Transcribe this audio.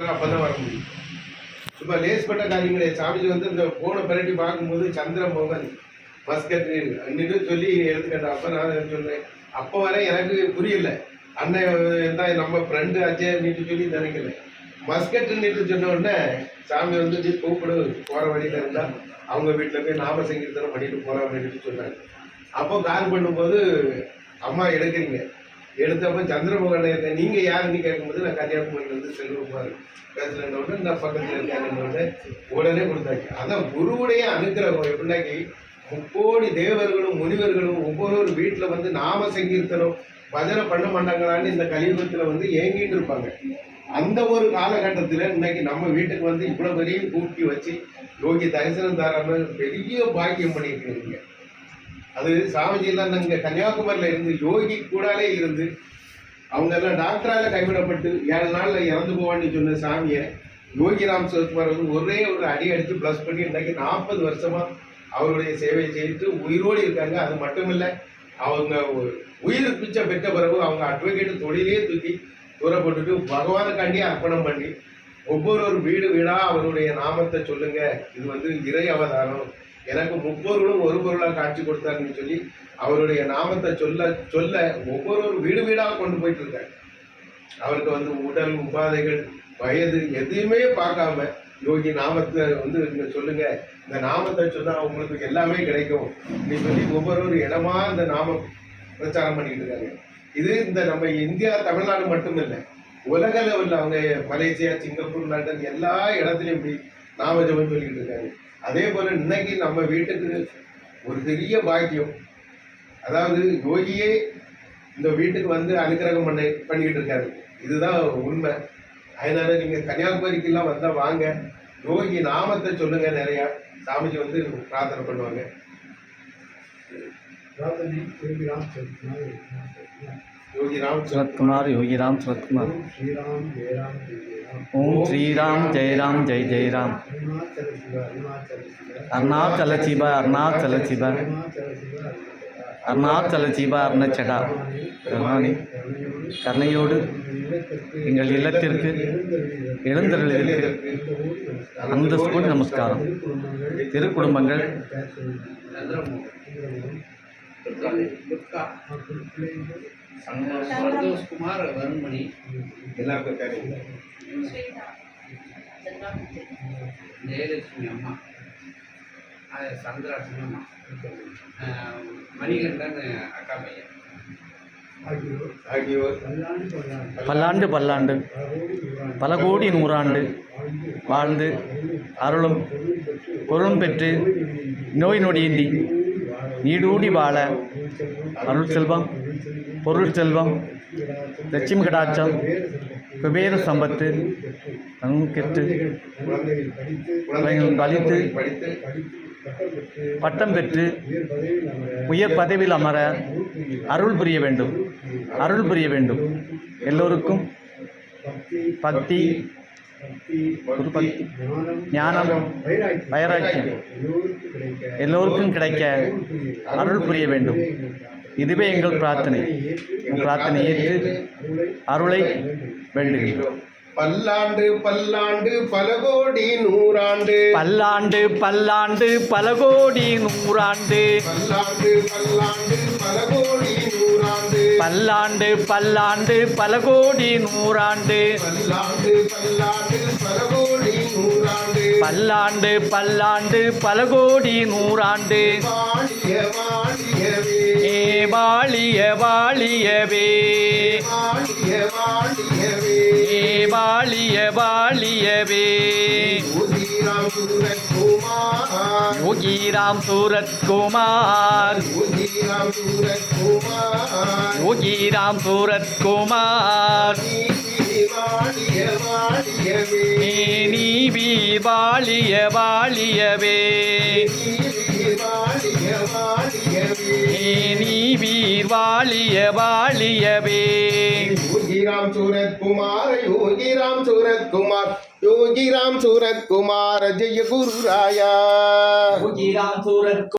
அப்பதான் வர முடியும். சும்மா லேஸ்பட்ட காரியங்களே சாமிஜி வந்து இந்த போனை பிரட்டி பார்க்கும்போது சந்திரன் மோகன் மஸ்கட் நின்று சொல்லி எடுத்துக்கிட்ட அப்ப நான் சொன்னேன். அப்போ வர எனக்கு புரியல. அண்ணன் தான் நம்ம ஃப்ரெண்டு அஜய் நீட்டு சொல்லி நினைக்கல மஸ்கட் நீட்டு சொன்ன உடனே சாமி வந்து நீ கூப்பிடு போகிற வழியில இருந்தால் அவங்க வீட்டில் போய் நாம சங்கீர்த்தனம் பண்ணிட்டு போறோம் அப்படின்னு சொன்னாங்க அப்போ கால் பண்ணும்போது அம்மா எடுக்கிறீங்க. எடுத்தப்ப சந்திரமோகன் நீங்க யாருன்னு கேட்கும்போது நான் கன்னியாகுமரியில இருந்து செல்வகுமார் பேசுறேன் உடனே இந்த பக்கத்துல இருக்காங்க உடனே கொடுத்தாச்சு. அதான் குருவுடைய அனுகிரகம் எப்படின்னாக்கி முக்கோடி தேவர்களும் முனிவர்களும் ஒவ்வொரு வீட்டுல வந்து நாம சங்கீர்த்தனம் பஜனை பண்ண மாட்டாங்களான்னு இந்த கலியுகத்துல வந்து ஏங்கிட்டு இருப்பாங்க. அந்த ஒரு காலகட்டத்தில் இன்னைக்கு நம்ம வீட்டுக்கு வந்து இவ்வளோ பெரிய கூட்டி வச்சு யோகி தரிசனம் தராமல் பெரிய பாக்கியம் பண்ணியிருக்கிறீங்க அது சாமிஜி எல்லாம் இங்க கன்னியாகுமரியில இருந்து யோகி கூடாலே இருந்து அவங்க எல்லாம் டாக்டரால கைவிடப்பட்டு ஏழு நாள்ல இறந்து போவான்னு சொன்ன சாமியை யோகிராம் சிவகுமார் வந்து ஒரே ஒரு அடி அடித்து ப்ளஸ் பண்ணி இன்னைக்கு நாற்பது வருஷமா அவருடைய சேவை செய்து உயிரோடு இருக்காங்க. அது மட்டும் இல்லை அவங்க உயிர் பிச்சை பெற்ற பிறகு அவங்க அட்வொகேட் தொழிலே தூக்கி தூரப்பட்டுட்டு பகவானுக்காண்டி அர்ப்பணம் பண்ணி ஒவ்வொரு வீடு வீடா அவருடைய நாமத்தை சொல்லுங்க. இது வந்து இறை அவதாரம். எனக்கு முப்பொருளும் ஒரு பொருளாக காட்சி கொடுத்தாருன்னு சொல்லி அவருடைய நாமத்தை சொல்ல சொல்ல ஒவ்வொரு வீடு வீடாக கொண்டு போயிட்டு இருக்காங்க அவருக்கு வந்து உடல் உபாதைகள் வயது எதையுமே பார்க்காம யோகி நாமத்தை வந்து நீங்கள் சொல்லுங்க இந்த நாமத்தை சொன்னால் உங்களுக்கு எல்லாமே கிடைக்கும். நீ சொல்லி ஒவ்வொரு இடமா இந்த நாமம் பிரச்சாரம் பண்ணிக்கிட்டு இருக்காங்க இது இந்த நம்ம இந்தியா தமிழ்நாடு மட்டும் இல்லை உலக லெவல்ல அவங்க மலேசியா சிங்கப்பூர் லண்டன் எல்லா இடத்துலையும் இப்படி நாம ஜெபம் சொல்லிக்கிட்டு இருக்காங்க அதே போல இன்னைக்கு நம்ம வீட்டுக்கு ஒரு பெரிய பாக்கியம். அதாவது யோகியே இந்த வீட்டுக்கு வந்து அனுக்கிரகம் பண்ண பண்ணிக்கிட்டு இருக்காரு. இதுதான் உண்மை. அதனால நீங்க கன்னியாகுமரிக்கெல்லாம் வந்தால் வந்தா வாங்க. யோகி நாமத்தை சொல்லுங்க நிறையா. சாமிஜி வந்து பிரார்த்தனை பண்ணுவாங்க. திரும்பி சரத்குமார் யோகிராம் சரத்குமார். ஓம் ஸ்ரீராம் ஜெயராம் ஜெய் ஜெயராம். அருணாச்சல சிவ அருணாச்சல சிவ. அருணாச்சல சிவ அருணச்சடா. கருணாணி கருணையோடு எங்கள் இல்லத்திற்கு எழுந்தருளிற்கு அந்த ஸ்கூல் நமஸ்காரம். திருக்குடும்பங்கள். Thank சந்தோஷ்குமார் வருண்மணி எல்லாருக்கும் கேட்குங்க ஜெயலட்சுமி அம்மா. அது சந்திரா சின்னம்மா அஹ் மணிகண்டன் அக்கா பையன் ஆகியோர் பல்லாண்டு பல்லாண்டு. பல கோடி நூறாண்டு வாழ்ந்து அருளும் பொருளும் பெற்று நோய் நொடியின்றி நீடூடி வாழ அருள் செல்வம். பொருள் செல்வம் லட்சுமி கடாட்சம் குபேர சம்பத்து கெட்டு பலித்து பட்டம் பெற்று உயர் பதவியில் அமர அருள் புரிய வேண்டும். அருள் புரிய வேண்டும். எல்லோருக்கும் பக்தி பக்தி ஞானம் வைராக்கியம் எல்லோருக்கும் கிடைக்க அருள் புரிய வேண்டும். இதுவே எங்கள் பிரார்த்தனை. பிரார்த்தனை ஏற்று அருளை வேண்டுகிறோம். பல்லாண்டு பல்லாண்டு பல கோடி நூறாண்டு. பல்லாண்டு பல்லாண்டு பல கோடி நூறாண்டு. பல்லாண்டு பல்லாண்டு பல கோடி நூறாண்டு. பல்லாண்டு பல்லாண்டு பல கோடி நூறாண்டு. பல்லாண்டு பல்லாண்டு பல கோடி நூறாண்டு. பல்லாண்டு பல்லாண்டு பல கோடி நூறாண்டு. வாழிய வாழியவே. ஏ வாழிய வாழியவே. வாழிய வாழியவே ஏ வாழிய வாழியவே. உதிராம் யோகிராம் சூரத்குமார். உதிராம் யோகிராம் சூரத்குமார். நீ வாழிய வாழியவே. நீ வீர் வாழிய வாழியவே. யோகிராம் சூரத் குமார யோகிராம் சூரத் குமார் யோகிராம் சூரத் குமார ஜெய குரு ராயா. யோகிராம் சூரத்